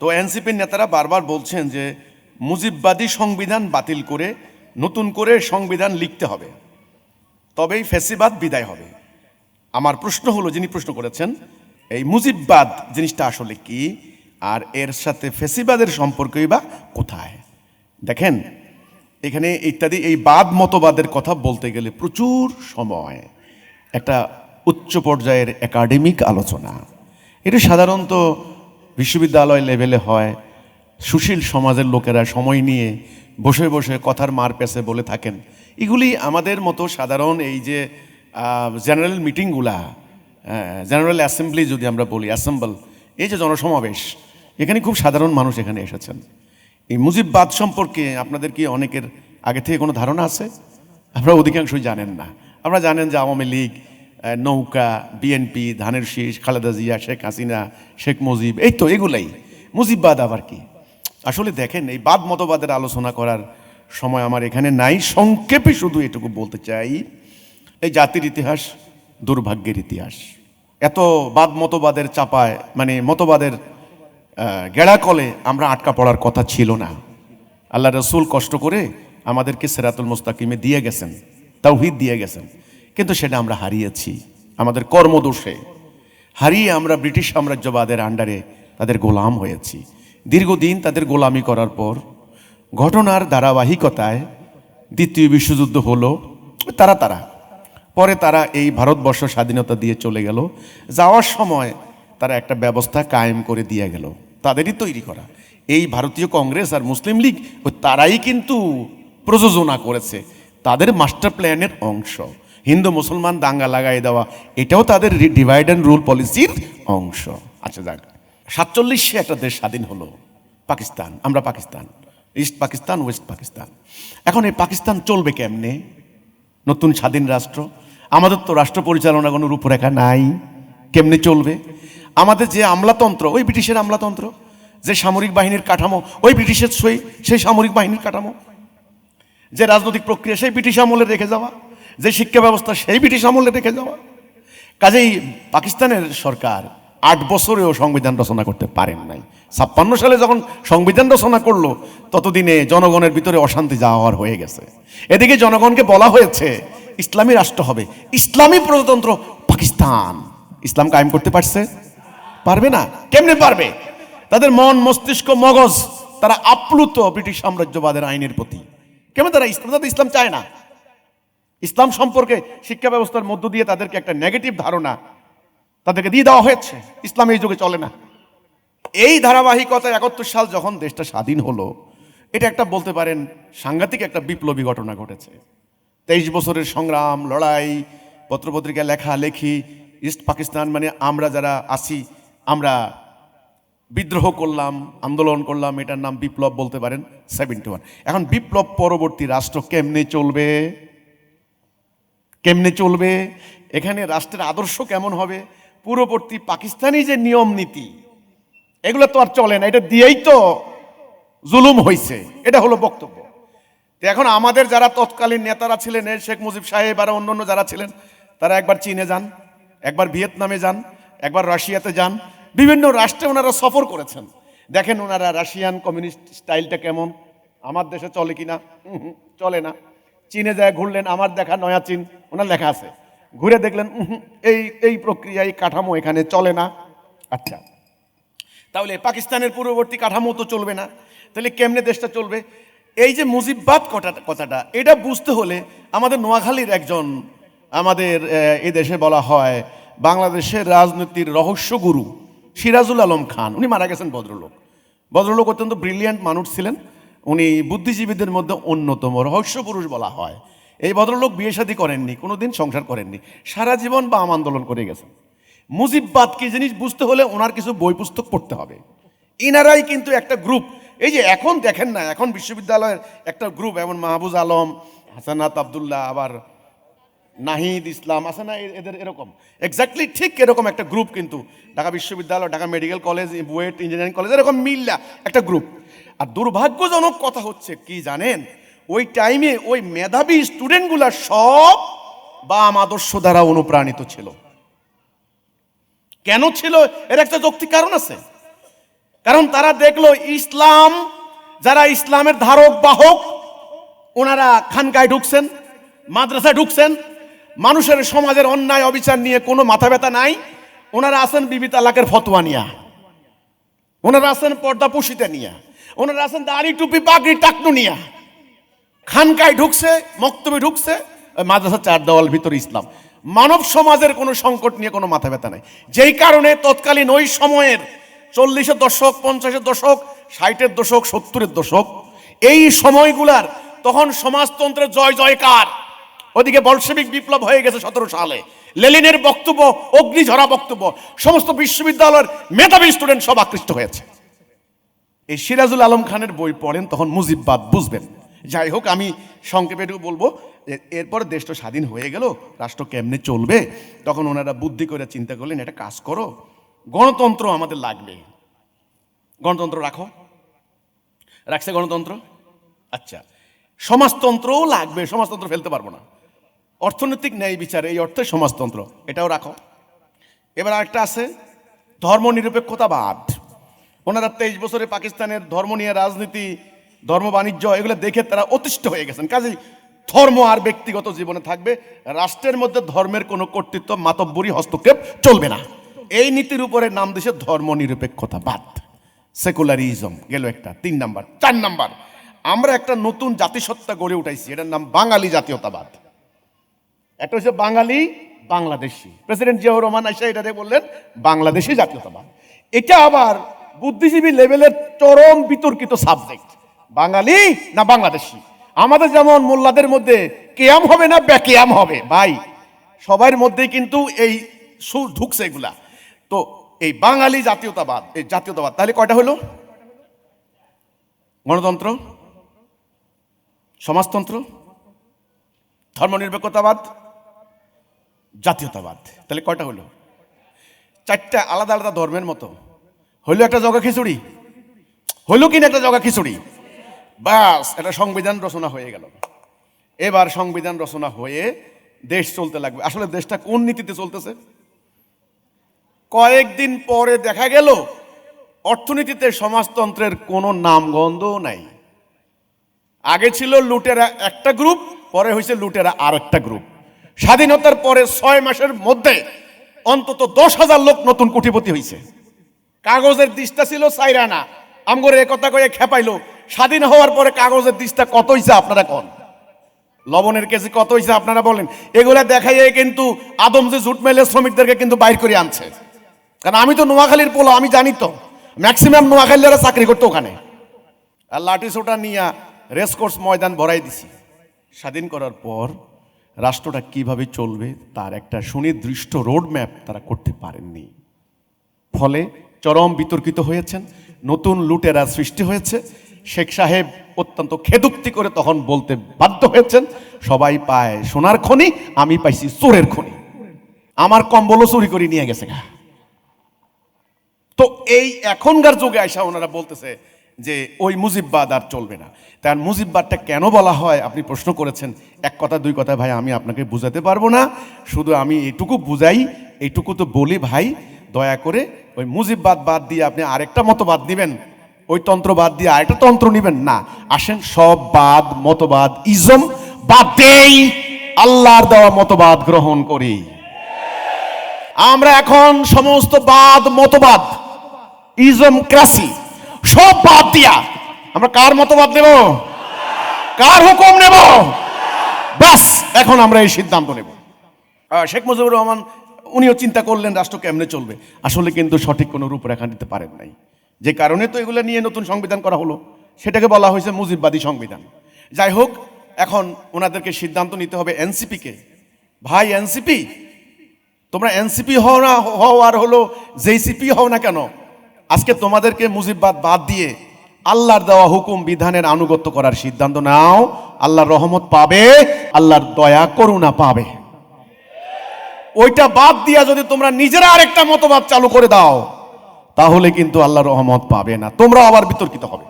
তো এনসিপির নেতারা বারবার বলছেন যে মুজিববাদী সংবিধান বাতিল করে নতুন করে সংবিধান লিখতে হবে। তবেই ফেসিবাদ বিদায় হবে। আমার প্রশ্ন হলো, যিনি প্রশ্ন করেছেন, এই মুজিববাদ জিনিসটা আসলে কি? আর এর সাথে ফেসিবাদের সম্পর্কই বা কোথায়? দেখেন, এখানে ইত্যাদি, এই বাদ মতবাদের কথা বলতে গেলে প্রচুর সময়, একটা উচ্চ পর্যায়ের একাডেমিক আলোচনা। এটা সাধারণত বিশ্ববিদ্যালয় লেভেলে হয়, সুশীল সমাজের লোকেরা সময় নিয়ে বসে বসে কথার মার পেছে বলে থাকেন। এগুলি আমাদের মতো সাধারণ এই যে জেনারেল মিটিংগুলা জেনারেল অ্যাসেম্বলি যদি আমরা বলি অ্যাসেম্বল এই যে জনসমাবেশ, এখানে খুব সাধারণ মানুষ এখানে এসেছেন। এই মুজিববাদ সম্পর্কে আপনাদের কি অনেকের আগে থেকে কোনো ধারণা আছে? আপনারা অধিকাংশই জানেন না। আপনারা জানেন যে আওয়ামী লীগ নৌকা বিএনপি ধানের শীষ, খালেদা জিয়া, শেখ হাসিনা, শেখ মুজিব, এই তো এগুলাই। মুজিববাদ আবার কি? আসলে দেখেন, এই বাদ মতবাদের আলোচনা করার সময় আমার এখানে নাই। সংক্ষেপে শুধু এটুকু বলতে চাই, এই জাতির ইতিহাস দুর্ভাগ্যের ইতিহাস। এত বাদ মতবাদের চাপায় মানে মতবাদের গেড়াকলে আমরা আটকা পড়ার কথা ছিল না। আল্লাহ রসুল কষ্ট করে আমাদেরকে সেরাতুল মুস্তাকিমে দিয়ে গেছেন, তাওহিদ দিয়ে গেছেন। কিন্তু সেটা আমরা হারিয়েছি। আমাদের কর্মদোষে। হারিয়ে আমরা ব্রিটিশ সাম্রাজ্যবাদের আন্ডারে তাদের গোলাম হয়েছি। দীর্ঘদিন তাদের গোলামি করার পর ঘটনার ধারাবাহিকতায় দ্বিতীয় বিশ্বযুদ্ধ হলো। তারা তারা। পরে তারা এই ভারতবর্ষ স্বাধীনতা দিয়ে চলে গেল। যাওয়ার সময় তারা একটা ব্যবস্থা কায়েম করে দিয়ে গেল। তাদেরই তৈরি করা। এই ভারতীয় কংগ্রেস আর মুসলিম লীগ, তারাই কিন্তু প্রযোজনা করেছে। তাদের মাস্টার প্ল্যানের অংশ। হিন্দু মুসলমান দাঙ্গা লাগাই দেওয়া, এটাও তাদের ডিভাইড অ্যান্ড রুল পলিসির অংশ। আচ্ছা যাক, সাতচল্লিশে একটা দেশ স্বাধীন হলো, পাকিস্তান। আমরা পাকিস্তান, ইস্ট পাকিস্তান, ওয়েস্ট পাকিস্তান। এখন এই পাকিস্তান চলবে কেমনে? নতুন স্বাধীন রাষ্ট্র? আমাদের তো রাষ্ট্র পরিচালনা কোনো রূপরেখা নাই। কেমনে চলবে? আমাদের যে আমলাতন্ত্র, ওই ব্রিটিশের আমলাতন্ত্র, যে সামরিক বাহিনীর কাঠামো, ওই ব্রিটিশের সই সেই সামরিক বাহিনীর কাঠামো। যে রাজনৈতিক প্রক্রিয়া, সেই ব্রিটিশ আমলে রেখে যাওয়া। যে শিক্ষা ব্যবস্থা সেই ব্রিটিশ আমলে রেখে যাওয়া। কাজেই পাকিস্তানের সরকার আট বছরেও সংবিধান রচনা করতে পারেন নাই। ছাপ্পান্ন সালে যখন সংবিধান রচনা করল, ততদিনে জনগণের ভিতরে অশান্তি যাওয়ার হয়ে গেছে। এদিকে জনগণকে বলা হয়েছে, ইসলামী রাষ্ট্র হবে, ইসলামী প্রজাতন্ত্র পাকিস্তান। ইসলাম কায়েম করতে পারছে? পারবে না? কেমনে পারবে? তাদের মন, মস্তিষ্ক, মগজ, তারা আপ্লুত ব্রিটিশ সাম্রাজ্যবাদের আইনের প্রতি। কেমন তারা ইসলাম, তাদের ইসলাম চায় না? ইসলাম সম্পর্কে শিক্ষা ব্যবস্থার মধ্য দিয়ে তাদেরকে একটা নেগেটিভ ধারণা তাদেরকে দিয়ে দেওয়া হয়েছে। ইসলাম এই যুগে চলে না। এই ধারাবাহিকতা একাত্তর সাল যখন দেশটা স্বাধীন হলো, এটা একটা বলতে পারেন সাংঘাতিক একটা বিপ্লবী ঘটনা ঘটেছে। তেইশ বছরের সংগ্রাম, লড়াই, পত্রপত্রিকা লেখা, লেখি, ইস্ট পাকিস্তান মানে আমরা যারা আছি, আমরা বিদ্রোহ করলাম, আন্দোলন করলাম, এটার নাম বিপ্লব বলতে পারেন সেভেন্টি ওয়ান। এখন বিপ্লব পরবর্তী রাষ্ট্র কেমনে চলবে? কেমনে চলবে? এখানে রাষ্ট্রের আদর্শ কেমন হবে? পূর্ববর্তী পাকিস্তানি যে নিয়ম নীতি এগুলো তো আর চলে না এটা দিয়েই তো জুলুম হয়েছে এটা হলো বক্তব্য। এখন আমাদের যারা তৎকালীন নেতারা ছিলেন শেখ মুজিব সাহেব আর অন্য অন্য যারা ছিলেন তারা একবার চীনে যান একবার ভিয়েতনামে যান একবার রাশিয়াতে যান বিভিন্ন রাষ্ট্রে ওনারা সফর করেছেন। দেখেন ওনারা রাশিয়ান কমিউনিস্ট স্টাইলটা কেমন আমার দেশে চলে হুম হুম, চলে না। চীনে যায়, ঘুরলেন, আমার দেখা নয়া চীন, ওনার লেখা আছে। ঘুরে দেখলেন এই এই প্রক্রিয়া, এই কাঠামো এখানে চলে না। আচ্ছা তাহলে পাকিস্তানের পূর্ববর্তী কাঠামো তো চলবে না। তাহলে কেমনে দেশটা চলবে? এই যে মুজিববাদ কথাটা কথাটা, এটা বুঝতে হলে আমাদের নোয়াখালীর একজন, আমাদের, এ দেশে বলা হয় বাংলাদেশের রাজনীতির রহস্যগুরু সিরাজুল আলম খান। উনি মারা গেছেন ভদ্রলোক। ভদ্রলোক অত্যন্ত ব্রিলিয়ান্ট মানুষ ছিলেন। উনি বুদ্ধিজীবীদের মধ্যে অন্যতম রহস্য পুরুষ বলা হয়। এই ভদ্রলোক বিয়ে শাদী করেননি, কোনোদিন সংসার করেননি। সারা জীবন বাম আন্দোলন করে গেছেন। মুজিববাদ কি জিনিস বুঝতে হলে ওনার কিছু বই পুস্তক পড়তে হবে। ইনারাই কিন্তু একটা গ্রুপ। এই যে এখন দেখেন না, এখন বিশ্ববিদ্যালয়ের একটা গ্রুপ, এমন মাহবুজ আলম, হাসানাত আবদুল্লাহ, আবার নাহিদ ইসলাম, আছে না এদের এরকম? এক্স্যাক্টলি ঠিক এরকম একটা গ্রুপ কিন্তু। ঢাকা বিশ্ববিদ্যালয়, Dhaka medical college, BUET engineering college, এরকম মিল্লা একটা গ্রুপ। আর দুর্ভাগ্যজনক কথা হচ্ছে, কি জানেন? ওই টাইমে ওই মেধাবী স্টুডেন্টগুলা সব বাম আদর্শ দ্বারা অনুপ্রাণিত ছিল। কেন ছিল? এর একটা যৌক্তিক কারণ আছে। কারণ তারা দেখল ইসলাম, যারা ইসলামের ধারক, বাহক, ওনারা খানকায় ঢুকছেন, মাদ্রাসায় ঢুকছেন, মানুষের সমাজের অন্যায়, অবিচার নিয়ে কোনো মাথা ব্যথা নাই, ওনারা আছেন বিবি তালাকের ফতোয়া নিয়া। ওনারা আছেন পর্দা পুষিতে নিয়া। ওনারা আছেন দাড়ি, টুপি, পাগড়ি, টাকনু নিয়া। খানকায় ঢুকছে, মক্তবে ঢুকছে মাদ্রাসা চার দেওয়াল ভিতরে ইসলাম। মানব সমাজের কোনো সংকট নিয়ে কোনো মাথা ব্যথা নাই। যেই কারণে তৎকালীন ওই সময়ের চল্লিশের দশক, পঞ্চাশের দশক, ষাটের দশক, সত্তরের দশক, এই সময়গুলার তখন সমাজতন্ত্রের জয় জয়কার। ওদিকে বলসেবিক বিপ্লব হয়ে গেছে সতেরো সালে। লেলিনের বক্তব্য, অগ্নিঝরা বক্তব্য, সমস্ত বিশ্ববিদ্যালয়ের মেধাবী স্টুডেন্ট সব আকৃষ্ট হয়েছে। এই সিরাজুল আলম খানের বই পড়েন, তখন মুজিববাদ বুঝবেন। যাই হোক, আমি সংক্ষেপে একটু বলব এরপর দেশটা স্বাধীন হয়ে গেল, রাষ্ট্র কেমনে চলবে? তখন ওনারা বুদ্ধি করে চিন্তা করলেন এটা কাজ করো, গণতন্ত্র আমাদের লাগবে। গণতন্ত্র রাখো। রাখছে গণতন্ত্র? আচ্ছা। সমাজতন্ত্রও লাগবে, সমাজতন্ত্র ফেলতে পারব না। অর্থনৈতিক ন্যায় বিচার এই অর্থে সমাজতন্ত্র। এটাও রাখো। এবার আরেকটা আছে, ধর্মনিরপেক্ষতাবাদ। ওনারা তেইশ বছরে পাকিস্তানের ধর্ম নিয়ে রাজনীতি, ধর্ম বাণিজ্য, এগুলো দেখে তারা অতিষ্ঠ হয়ে গেছেন। কাজেই ধর্ম আর ব্যক্তিগত জীবনে থাকবে, রাষ্ট্রের মধ্যে ধর্মের কোনো কর্তৃত্ব, মাতব্বরী হস্তক্ষেপ চলবে না। এই নীতির উপরে নাম দিছে ধর্ম নিরপেক্ষতাবাদ সেকুলারিজম গেল একটা, তিন নাম্বার, চার নাম্বার। আমরা একটা নতুন জাতিসত্তা গড়ে উঠাইছি, এটার নাম বাঙালি জাতীয়তাবাদ। একটা হচ্ছে বাঙালি, বাংলাদেশি। প্রেসিডেন্ট জিয়াউর রহমান আইসা এটাতে বললেন, বাংলাদেশি জাতীয়তাবাদ। এটা আবার বুদ্ধিজীবী লেভেলের চরম বিতর্কিত সাবজেক্ট বাঙালি না বাংলাদেশি? আমাদের যেমন মোল্লাদের মধ্যে কেয়াম হবে না ব্যাকেয়াম হবে, ভাই। সবার মধ্যেই কিন্তু এই সুর ঢুকছে এগুলা। তো এই বাঙালি জাতীয়তাবাদ, এই জাতীয়তাবাদ, তাহলে কয়টা হলো? গণতন্ত্র, সমাজতন্ত্র, ধর্মনিরপেক্ষতাবাদ জাতীয়তাবাদ। তাহলে কয়টা হলো? চারটা আলাদা আলাদা ধর্মের মতো। হইল একটা জগা খিচুড়ি। হইল কিনা একটা জগা খিচুড়ি? বাস, এটা সংবিধান রচনা হয়ে গেল। এবার সংবিধান রচনা হয়ে দেশ চলতে লাগবে। আসলে দেশটা কোন নীতিতে চলতেছে? কয়েকদিন পরে দেখা গেল, অর্থনীতিতে সমাজতন্ত্রের কোনো নামগন্ধও নাই। আগে ছিল লুটেরা একটা গ্রুপ, পরে হয়েছে লুটেরা আর একটা গ্রুপ। স্বাধীনতার পরে ছয় মাসের মধ্যে অন্তত দশ হাজার লোক নতুন কোটিপতি হয়েছে কাগজের দিশটা ছিল সাইরানা। আমগরে একথা কয়ে খেপাইলো, স্বাধীন হওয়ার পরে কাগজের দিশটা কত হয়েছে আপনারা কন? লবণের কেজি কত হয়েছে আপনারা বলেন? এগুলা দেখাইয়ে কিন্তু আদম যে জুট মেলে শ্রমিকদেরকে কিন্তু বাইর করে আনছে। কারণ আমি তো নোয়াখালীর পোলা, আমি জানি তো। ম্যাক্সিমাম নোয়াখালীরা চাকরি করতো ওখানে। আর লাঠি সোটা নিয়ে রেসকোর্স ময়দান ভরাই দিছি। স্বাধীন করার পর রাষ্ট্রটা কীভাবে চলবে, তার একটা সুনির্দিষ্ট রোড ম্যাপ তারা করতে পারেননি। ফলে চরম বিতর্কিত হয়েছেন, নতুন লুটেরা সৃষ্টি হয়েছে। শেখ সাহেব অত্যন্ত খেদুক্তি করে তখন বলতে বাধ্য হয়েছেন, সবাই পায় সোনার খনি, আমি পাইছি চোরের খনি। আমার কম্বলও চুরি করে নিয়ে গেছে তো এই এখনকার যুগে আইসা ওনারা বলতেছে যে ওই মুজিববাদ আর চলবে না। তার মুজিববাদটা কেন বলা হয়? আপনি প্রশ্ন করেছেন। এক কথা, দুই কথা, ভাই, আমি আপনাকে বুঝাতে পারব না। শুধু আমি এইটুকু বুঝাই এইটুকু তো বলি, ভাই, দয়া করে ওই মুজিববাদ বাদ দিয়ে আপনি আরেকটা মতবাদ দিবেন ওই তন্ত্র বাদ দিয়ে আরেকটা তন্ত্র নিবেন? না। আসেন, সব বাদ, মতবাদ, ইজম বাদ দেই আল্লাহর দেওয়া মতবাদ গ্রহণ করি। আমরা এখন সমস্ত বাদ, মতবাদ, ইজম, ক্রাসি সব বাদ দিয়া। আমরা কার মতবাদ নেব? কার হুকুম নেব? ব্যাস, এখন আমরা এই সিদ্ধান্ত নেব। শেখ মুজিবুর রহমান, উনিও চিন্তা করলেন রাষ্ট্র কেমনে চলবে। আসলে কিন্তু সঠিক কোনো রূপরেখা দিতে পারেন নাই। যে কারণে তো এগুলো নিয়ে নতুন সংবিধান করা হলো। সেটাকে বলা হয়েছে মুজিববাদী সংবিধান। যাই হোক, এখন ওনাদেরকে সিদ্ধান্ত নিতে হবে এনসিপিকে। ভাই, এনসিপি? তোমরা এনসিপি হও না হও আর হলো জেসিপি হও না কেন আজকে তোমাদেরকে মুজিববাদ বাদ দিয়ে আল্লাহর দেওয়া হুকুম বিধানের আনুগত্য করার সিদ্ধান্ত নাও। আল্লাহর রহমত পাবে, আল্লাহর দয়া, করুণা পাবে। ওইটা বাদ দিয়া যদি তোমরা নিজেরা আরেকটা মতবাদ চালু করে দাও, তাহলে কিন্তু আল্লাহর রহমত পাবে না। তোমরা আবার বিতর্কিত হবে।